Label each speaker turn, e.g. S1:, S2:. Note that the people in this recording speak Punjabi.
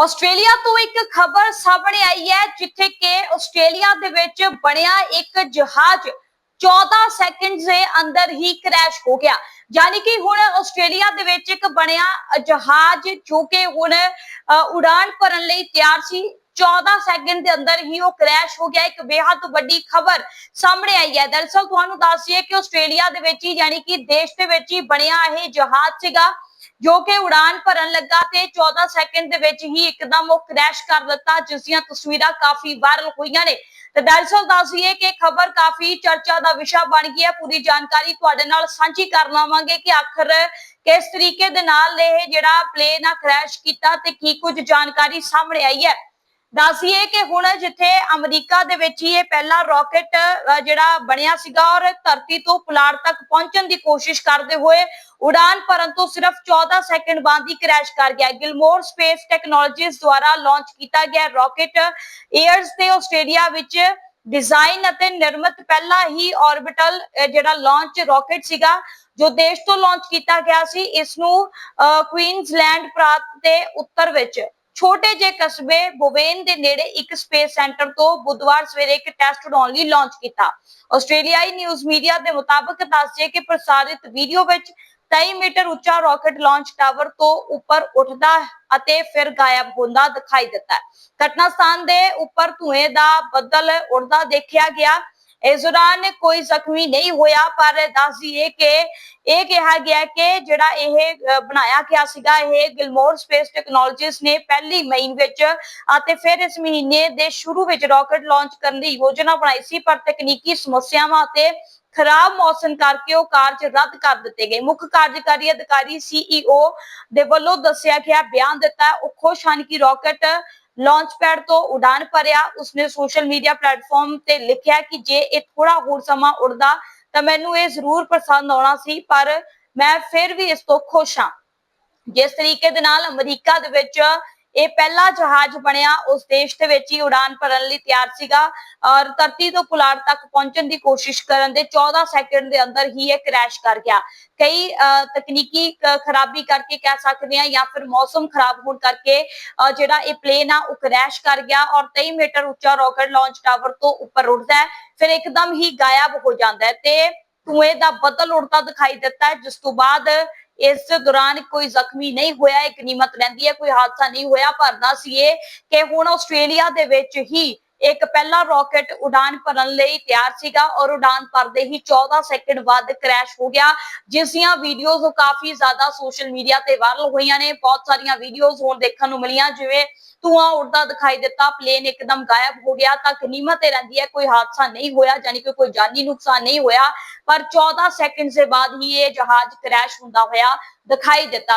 S1: ਆਸਟ੍ਰੇਲੀਆ ਤੋਂ ਇੱਕ ਖਬਰ ਸਾਹਮਣੇ ਆਈ ਹੈ ਜਿੱਥੇ ਕਿ ਆਸਟ੍ਰੇਲੀਆ ਦੇ ਵਿੱਚ ਬਣਿਆ ਇੱਕ ਜਹਾਜ਼ 14 ਸੈਕਿੰਡ ਦੇ ਅੰਦਰ ਹੀ ਕ੍ਰੈਸ਼ ਹੋ ਗਿਆ। ਯਾਨੀ ਕਿ ਹੁਣ ਆਸਟ੍ਰੇਲੀਆ ਦੇ ਵਿੱਚ ਇੱਕ ਬਣਿਆ ਜਹਾਜ਼ ਜੋ ਕਿ ਹੁਣ ਅ, ਉਡਾਨ ਭਰਨ ਲਈ ਤਿਆਰ ਸੀ। 14 ਸੈਕਿੰਡ ਦੇ ਅੰਦਰ ਹੀ ਉਹ ਕ੍ਰੈਸ਼ ਹੋ ਗਿਆ। ਇੱਕ ਬੇਹੱਦ ਵੱਡੀ ਖਬਰ ਸਾਹਮਣੇ ਆਈ ਹੈ। ਦਰਅਸਲ ਤੁਹਾਨੂੰ ਦੱਸ ਦਈਏ ਕਿ ਆਸਟ੍ਰੇਲੀਆ ਦੇ ਵਿੱਚ ਹੀ ਯਾਨੀ ਕਿ ਦੇਸ਼ ਦੇ ਵਿੱਚ ਹੀ ਬਣਿਆ ਇਹ ਜਹਾਜ਼ ਸੀਗਾ। ਜੋ ਕਿ ਉਡਾਨ ਭਰਨ ਲੱਗਾ ਤੇ 14 ਸੈਕਿੰਡ ਦੇ ਵਿੱਚ ਹੀ ਇੱਕਦਮ ਉਹ ਕ੍ਰੈਸ਼ ਕਰ ਦਿੱਤਾ ਜਿਸ ਦੀਆਂ ਤਸਵੀਰਾਂ ਕਾਫੀ ਵਾਇਰਲ ਹੋਈਆਂ ਨੇ। ਤੇ ਦਰਅਸਲ ਦੱਸੀਏ ਕਿ ਖਬਰ ਕਾਫੀ ਚਰਚਾ ਦਾ ਵਿਸ਼ਾ ਬਣ ਗਈ ਹੈ। ਪੂਰੀ ਜਾਣਕਾਰੀ ਤੁਹਾਡੇ ਨਾਲ ਸਾਂਝੀ ਕਰ ਲਵਾਂਗੇ ਕਿ ਆਖਰ ਕਿਸ ਤਰੀਕੇ ਦੇ ਨਾਲ ਇਹ ਜਿਹੜਾ ਪਲੇਨ ਆ ਕ੍ਰੈਸ਼ ਕੀਤਾ ਤੇ ਕੀ ਕੁਝ ਜਾਣਕਾਰੀ ਸਾਹਮਣੇ ਆਈ ਹੈ। ਦੱਸੀਏ ਕਿ ਹੁਣ ਜਿੱਥੇ ਅਮਰੀਕਾ ਦੇ ਵਿੱਚ ਹੀ ਇਹ ਪਹਿਲਾ ਰਾਕਟ ਜਿਹੜਾ ਬਣਿਆ ਸੀਗਾ ਔਰ ਧਰਤੀ ਤੋਂ ਪੁਲਾੜ ਤੱਕ ਪਹੁੰਚਣ ਦੀ ਕੋਸ਼ਿਸ਼ ਕਰਦੇ ਹੋਏ ਉਡਾਨ ਭਰਨ ਤੋਂ ਸਿਰਫ 14 ਸੈਕਿੰਡ ਬਾਅਦ ਹੀ ਕ੍ਰੈਸ਼ ਕਰ ਗਿਆ। ਗਿਲਮੋਰ ਸਪੇਸ ਟੈਕਨੋਲੋਜੀਜ਼ ਦੁਆਰਾ ਲਾਂਚ ਕੀਤਾ ਗਿਆ ਰਾਕਟ ਏਅਰਸ ਤੇ ਆਸਟ੍ਰੇਲੀਆ ਵਿੱਚ ਡਿਜ਼ਾਈਨ ਅਤੇ ਨਿਰਮਿਤ ਪਹਿਲਾ ਹੀ ਆਰਬਿਟਲ ਜਿਹੜਾ ਲਾਂਚ ਰਾਕਟ ਸੀਗਾ ਜੋ ਦੇਸ਼ ਤੋਂ ਲਾਂਚ ਕੀਤਾ ਗਿਆ ਸੀ ਇਸ ਨੂੰ ਅ, ਕੁਈਨਜ਼ਲੈਂਡ ਪ੍ਰਾਂਤ ਦੇ ਉੱਤਰ ਵਿੱਚ। ਛੋਟੇ ਜਿਹੇ ਕਸਬੇ ਬੋਵੇਨ ਦੇ ਨੇੜੇ ਇੱਕ ਸਪੇਸ ਸੈਂਟਰ ਤੋਂ ਬੁੱਧਵਾਰ ਸਵੇਰੇ ਇੱਕ ਟੈਸਟ ਉਡਾਉਣ ਲਈ ਲਾਂਚ ਕੀਤਾ। ਆਸਟ੍ਰੇਲੀਆਈ ਨਿਊਜ਼ ਮੀਡੀਆ ਦੇ ਮੁਤਾਬਕ ਦੱਸਿਆ ਕਿ ਪ੍ਰਸਾਰਿਤ ਵੀਡੀਓ ਵਿੱਚ 23 ਮੀਟਰ ਉੱਚਾ ਰਾਕਟ ਲਾਂਚ ਟਾਵਰ ਤੋਂ ਉੱਪਰ ਉੱਠਦਾ ਅਤੇ ਫਿਰ ਗਾਇਬ ਹੁੰਦਾ ਦਿਖਾਈ ਦਿੱਤਾ। ਘਟਨਾ ਸਥਾਨ ਦੇ ਉੱਪਰ ਧੂਏ ਦਾ ਬੱਦਲ ਉੱਡਦਾ ਦੇਖਿਆ ਗਿਆ। ਇਸ ਦੌਰਾਨ ਕੋਈ ਜ਼ਖਮੀ ਨਹੀਂ ਹੋਇਆ, ਪਰ ਦੱਸ ਦਈਏ ਕਿ ਇਹ ਕਿਹਾ ਗਿਆ ਕਿ ਜਿਹੜਾ ਇਹ ਬਣਾਇਆ ਗਿਆ ਸੀਗਾ, ਇਹ ਗਿਲਮੋਰ ਸਪੇਸ ਟੈਕਨੋਲੋਜੀਜ਼ ਨੇ ਪਹਿਲੀ ਮਈ ਵਿੱਚ ਅਤੇ ਫਿਰ ਇਸ ਮਹੀਨੇ ਦੇ ਸ਼ੁਰੂ ਵਿੱਚ ਰਾਕਟ ਲਾਂਚ ਕਰਨ ਦੀ ਯੋਜਨਾ ਬਣਾਈ ਸੀ, ਪਰ ਤਕਨੀਕੀ ਸਮੱਸਿਆਵਾਂ ਅਤੇ ਖਰਾਬ ਮੌਸਮ ਕਰਕੇ ਉਹ ਕਾਰਜ ਰੱਦ ਕਰ ਦਿੱਤੇ ਗਏ। ਮੁੱਖ ਕਾਰਜਕਾਰੀ ਅਧਿਕਾਰੀ ਸੀਈਓ ਦੇ ਵੱਲੋਂ ਦੱਸਿਆ ਗਿਆ ਬਿਆਨ ਦਿੱਤਾ, ਉਹ ਖੁਸ਼ ਹਨ ਕਿ ਰਾਕਟ ਲਾਂਚ ਪੈਡ ਤੋਂ ਉਡਾਨ ਭਰਿਆ, ਉਸਨੇ ਸੋਸ਼ਲ ਮੀਡੀਆ ਪਲੇਟਫਾਰਮ ਤੇ ਲਿਖਿਆ ਕਿ ਜੇ ਇਹ ਥੋੜਾ ਹੋਰ ਸਮਾਂ ਉੜਦਾ ਤਾਂ ਮੈਨੂੰ ਇਹ ਜ਼ਰੂਰ ਪਸੰਦ ਆਉਣਾ ਸੀ, ਪਰ ਮੈਂ ਫਿਰ ਵੀ ਇਸ ਤੋਂ ਖੁਸ਼ ਹਾਂ। ਜਿਸ ਤਰੀਕੇ ਦੇ ਨਾਲ ਅਮਰੀਕਾ ਦੇ ਵਿੱਚ ਇਹ ਪਹਿਲਾ ਜਹਾਜ਼ ਬਣਿਆ ਉਸ ਦੇਸ਼ ਦੇ ਵਿੱਚ ਹੀ ਉਡਾਨ ਭਰਨ ਲਈ ਤਿਆਰ ਸੀਗਾ ਔਰ ਧਰਤੀ ਤੋਂ ਪੁਲਾੜ ਤੱਕ ਪਹੁੰਚਣ ਦੀ ਕੋਸ਼ਿਸ਼ ਕਰਨ ਦੇ 14 ਸੈਕਿੰਡ ਦੇ ਅੰਦਰ ਹੀ ਇਹ ਕ੍ਰੈਸ਼ ਕਰ ਗਿਆ। ਕਈ ਤਕਨੀਕੀ ਖਰਾਬੀ ਕਰਕੇ ਕਹਿ ਸਕਦੇ ਆ ਜਾਂ ਫਿਰ ਮੌਸਮ ਖਰਾਬ ਹੋਣ ਕਰਕੇ ਜਿਹੜਾ ਇਹ ਪਲੇਨ ਆ ਉਹ ਕ੍ਰੈਸ਼ ਕਰ ਗਿਆ ਔਰ 23 ਮੀਟਰ ਉੱਚਾ ਰਾਕਟ ਲਾਂਚ ਟਾਵਰ ਤੋਂ ਉੱਪਰ ਉੱਡਦਾ ਹੈ, ਫਿਰ ਇੱਕਦਮ ਹੀ ਗਾਇਬ ਹੋ ਜਾਂਦਾ ਹੈ ਤੇ ਧੂਏ ਦਾ ਬਦਲ ਉੜਦਾ ਦਿਖਾਈ ਦਿੱਤਾ ਜਿਸ ਤੋਂ ਬਾਅਦ ਇਸ ਦੌਰਾਨ ਕੋਈ ਜ਼ਖਮੀ ਨਹੀਂ ਹੋਇਆ, ਇੱਕ ਨੀਮਤ ਰਹਿੰਦੀ ਹੈ, ਕੋਈ ਹਾਦਸਾ ਨਹੀਂ ਹੋਇਆ, ਪਰ ਦੱਸੀਏ ਕਿ ਹੁਣ ਆਸਟ੍ਰੇਲੀਆ ਦੇ ਵਿੱਚ ਹੀ ਇੱਕ ਪਹਿਲਾ ਰਾਕਟ ਉਡਾਨ ਭਰਨ ਲਈ ਤਿਆਰ ਸੀਗਾ ਔਰ ਉਡਾਨ ਭਰਦੇ ਹੀ 14 ਸੈਕਿੰਡ ਬਾਅਦ ਕ੍ਰੈਸ਼ ਹੋ ਗਿਆ। ਜਿਸ ਦੀਆਂ ਵੀਡੀਓਜ਼ ਕਾਫੀ ਜ਼ਿਆਦਾ ਸੋਸ਼ਲ ਮੀਡੀਆ ਤੇ ਵਾਇਰਲ ਹੋਈਆਂ ਨੇ। ਬਹੁਤ ਸਾਰੀਆਂ ਵੀਡੀਓਜ਼ ਹੁਣ ਦੇਖਣ ਨੂੰ ਮਿਲੀਆਂ, ਜਿਵੇਂ ਧੂਆਂ ਉੱਡਦਾ ਦਿਖਾਈ ਦਿੱਤਾ ਪਲੇਨ ਇੱਕਦਮ ਗਾਇਬ ਹੋ ਗਿਆ ਤਾਂ ਗਨੀਮਤ ਇਹ ਰਹਿੰਦੀ ਹੈ, ਕੋਈ ਹਾਦਸਾ ਨਹੀਂ ਹੋਇਆ ਯਾਨੀ ਕਿ ਕੋਈ ਜਾਨੀ ਨੁਕਸਾਨ ਨਹੀਂ ਹੋਇਆ। ਪਰ 14 ਸੈਕਿੰਡ ਦੇ ਬਾਅਦ ਹੀ ਇਹ ਜਹਾਜ਼ ਕ੍ਰੈਸ਼ ਹੁੰਦਾ ਹੋਇਆ ਦਿਖਾਈ ਦਿੱਤਾ।